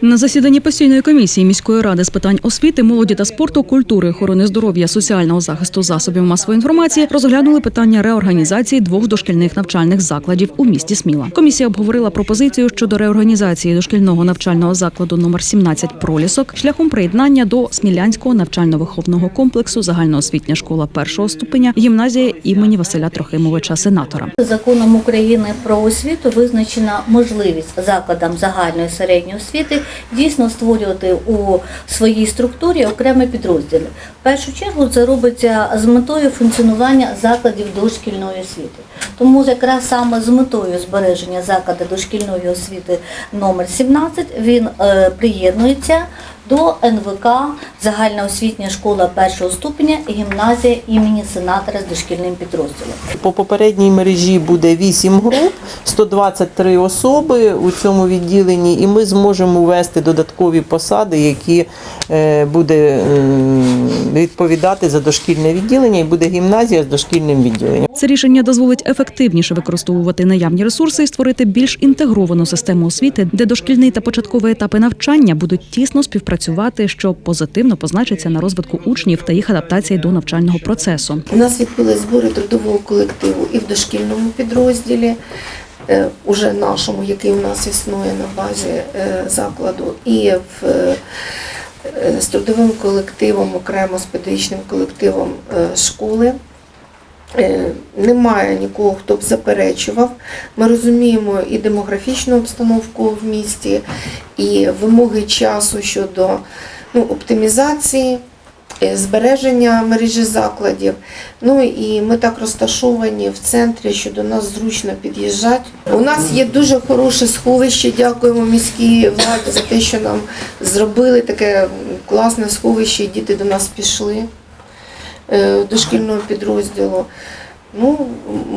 На засіданні постійної комісії міської ради з питань освіти, молоді та спорту, культури, охорони здоров'я, соціального захисту засобів масової інформації розглянули питання реорганізації двох дошкільних навчальних закладів у місті Сміла. Комісія обговорила пропозицію щодо реорганізації дошкільного навчального закладу номер 17 пролісок шляхом приєднання до Смілянського навчально-виховного комплексу загальноосвітня школа першого ступеня гімназія імені Василя Трохимовича сенатора. Законом України про освіту визначена можливість закладам загальної середньої освіти дійсно створювати у своїй структурі окремі підрозділи. В першу чергу це робиться з метою функціонування закладів дошкільної освіти. Тому якраз саме з метою збереження закладу дошкільної освіти номер 17 він е, приєднується до НВК загальноосвітня школа першого ступеня гімназія імені сенатора з дошкільним підрозділом. По попередній мережі буде 8 груп, 123 особи у цьому відділенні, і ми зможемо ввести додаткові посади, які е, буде відповідати за дошкільне відділення, і буде гімназія з дошкільним відділенням. Це рішення дозволить ефективніше використовувати наявні ресурси і створити більш інтегровану систему освіти, де дошкільний та початковий етапи навчання будуть тісно співпрацювати, що позитивно позначиться на розвитку учнів та їх адаптації до навчального процесу. У нас відбулись збори трудового колективу і в дошкільному підрозділі, е, уже нашому, який у нас існує на базі е, закладу, і в, е, з трудовим колективом, окремо з педагогічним колективом школи. Е, Немає нікого, хто б заперечував. Ми розуміємо і демографічну обстановку в місті, і вимоги часу щодо ну, оптимізації, е, збереження мережі закладів. Ну і ми так розташовані в центрі, що до нас зручно під'їжджати. У нас є дуже хороше сховище. Дякуємо міській владі за те, що нам зробили таке класне сховище, і діти до нас пішли дошкільного підрозділу. Ну,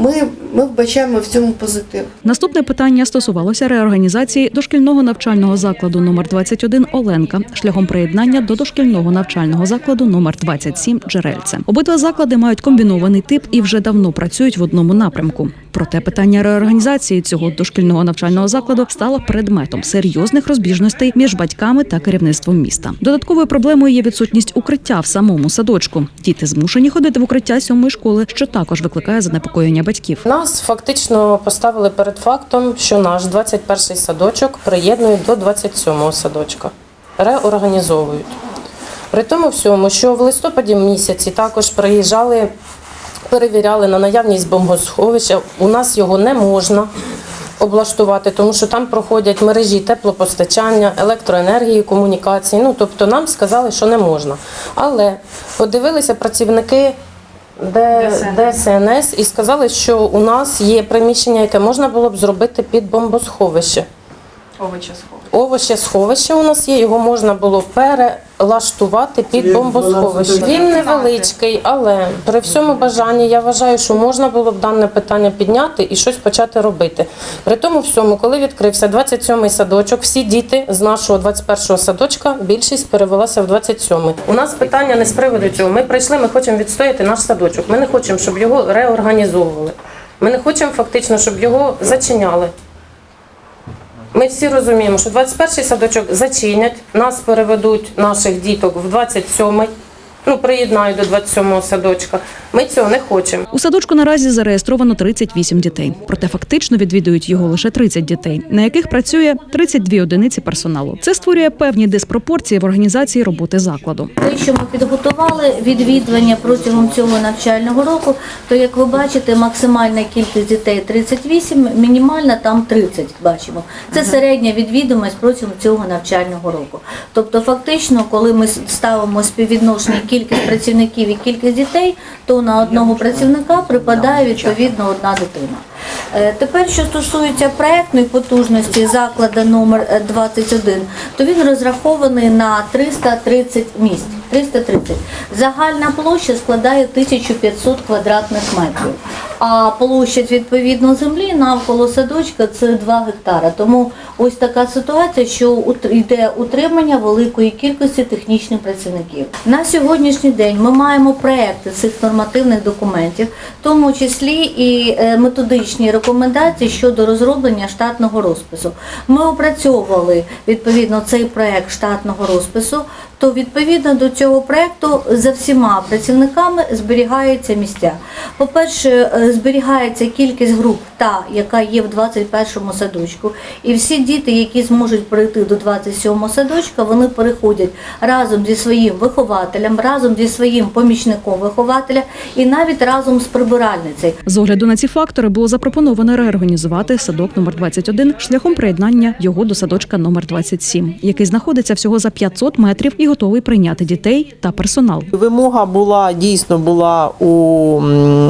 ми, ми вбачаємо в цьому позитив. Наступне питання стосувалося реорганізації дошкільного навчального закладу номер 21 Оленка шляхом приєднання до дошкільного навчального закладу номер 27 Джерельце. Обидва заклади мають комбінований тип і вже давно працюють в одному напрямку. Проте питання реорганізації цього дошкільного навчального закладу стало предметом серйозних розбіжностей між батьками та керівництвом міста. Додатковою проблемою є відсутність укриття в самому садочку. Діти змушені ходити в укриття сьомої школи, що також викликає занепокоєння батьків. Нас фактично поставили перед фактом, що наш 21-й садочок приєднують до 27-го садочка, реорганізовують. При тому всьому, що в листопаді місяці також приїжджали, перевіряли на наявність бомбосховища. У нас його не можна облаштувати, тому що там проходять мережі теплопостачання, електроенергії, комунікації. Ну тобто нам сказали, що не можна. Але подивилися працівники. Де ДСНС і сказали, що у нас є приміщення, яке можна було б зробити під бомбосховище. Овоче сховище у нас є, його можна було перелаштувати під бомбосховище. Він невеличкий, але при всьому бажанні я вважаю, що можна було б дане питання підняти і щось почати робити. При тому всьому, коли відкрився 27-й садочок, всі діти з нашого 21-го садочка більшість перевелася в 27-й. У нас питання не з приводу цього. Ми прийшли, ми хочемо відстояти наш садочок. Ми не хочемо, щоб його реорганізовували. Ми не хочемо фактично, щоб його зачиняли. Ми всі розуміємо, що 21-й садочок зачинять, нас переведуть, наших діток, в 27-й, ну, приєднають до 27-го садочка. Ми цього не хочемо. У садочку наразі зареєстровано 38 дітей. Проте фактично відвідують його лише 30 дітей, на яких працює 32 одиниці персоналу. Це створює певні диспропорції в організації роботи закладу. Те, що ми підготували відвідування протягом цього навчального року, то як ви бачите, максимальна кількість дітей 38, мінімальна там 30, бачимо. Це середня відвідуваність протягом цього навчального року. Тобто, фактично, коли ми ставимо співвідношення кількість працівників і кількість дітей, то на одного працівника припадає відповідно одна дитина. Е, Тепер, що стосується проектної потужності закладу номер е, 21, то він розрахований на 330 місць. 330. Загальна площа складає 1500 квадратних метрів. А площадь відповідно землі навколо садочка це 2 гектара. Тому ось така ситуація, що йде утримання великої кількості технічних працівників. На сьогоднішній день ми маємо проекти цих нормативних документів, в тому числі і е, методичні рекомендації щодо розроблення штатного розпису. Ми опрацьовували відповідно цей проект штатного розпису. То відповідно до цього проекту за всіма працівниками зберігаються місця. По-перше, е, зберігається кількість груп, та яка є в 21-му садочку, і всі діти, які зможуть прийти до 27-го садочка, вони переходять разом зі своїм вихователем, разом зі своїм помічником вихователя і навіть разом з прибиральницею. З огляду на ці фактори було запропоновано реорганізувати садок номер 21 шляхом приєднання його до садочка номер 27, який знаходиться всього за 500 метрів і готовий прийняти дітей та персонал. Вимога була дійсно була у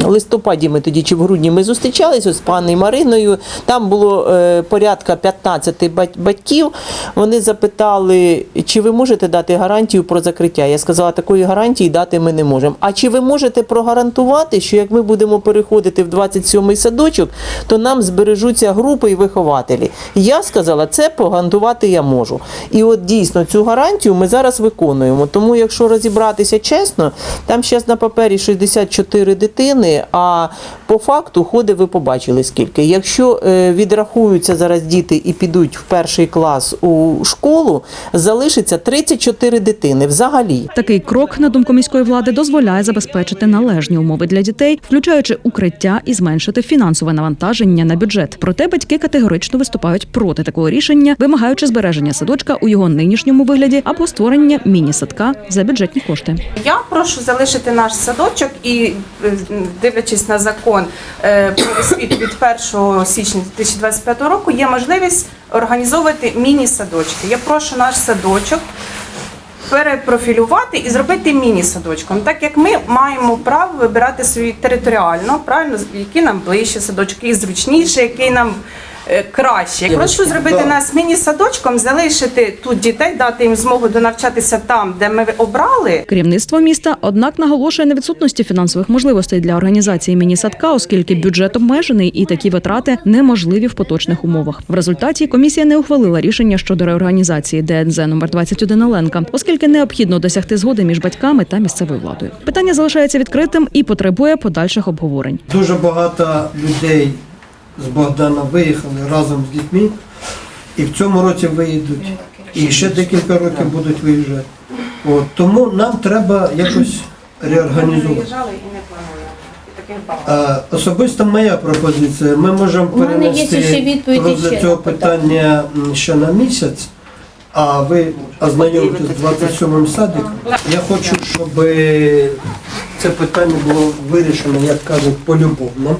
листопаді. Ми тоді чи в грудні ми зустрічалися з пані Мариною. Там було е, порядка 15 бать- батьків. Вони запитали, чи ви можете дати гарантію про закриття. Я сказала, такої гарантії дати ми не можемо. А чи ви можете прогарантувати, що як ми будемо переходити в 27-й садочок, то нам збережуться групи і вихователі? Я сказала, це погарантувати я можу. І от дійсно цю гарантію ми зараз виконуємо. Тому, якщо розібратися чесно, там зараз на папері 64 дитини, а по факту ходи ви побачили скільки. Якщо е, відрахуються зараз діти і підуть в перший клас у школу, залишиться 34 дитини взагалі. Такий крок, на думку міської влади, дозволяє забезпечити належні умови для дітей, включаючи укриття і зменшити фінансове навантаження на бюджет. Проте батьки категорично виступають проти такого рішення, вимагаючи збереження садочка у його нинішньому вигляді або створення міні-садка за бюджетні кошти. Я прошу залишити наш садочок і, е, дивлячись на закон е, про освіту від 1 січня 2025 року, є можливість організовувати міні-садочки. Я прошу наш садочок перепрофілювати і зробити міні-садочком, так як ми маємо право вибирати свої територіально, правильно, які нам ближче садочки, і зручніше, який нам краще. Я прошу зробити нас міні-садочком, залишити тут дітей, дати їм змогу донавчатися там, де ми обрали. Керівництво міста, однак, наголошує на відсутності фінансових можливостей для організації міні-садка, оскільки бюджет обмежений і такі витрати неможливі в поточних умовах. В результаті комісія не ухвалила рішення щодо реорганізації ДНЗ номер 21 Оленка, оскільки необхідно досягти згоди між батьками та місцевою владою. Питання залишається відкритим і потребує подальших обговорень. Дуже багато людей з Богдана виїхали разом з дітьми, і в цьому році виїдуть, і ще декілька років будуть виїжджати. От, тому нам треба якось реорганізувати. А, особисто моя пропозиція. Ми можемо У мене є ще перенести відповіді розгляд цього на питання. питання м, ще на місяць. А ви ознайомитесь з 27 садиком. Я хочу, щоб це питання було вирішено, як кажуть, полюбовно.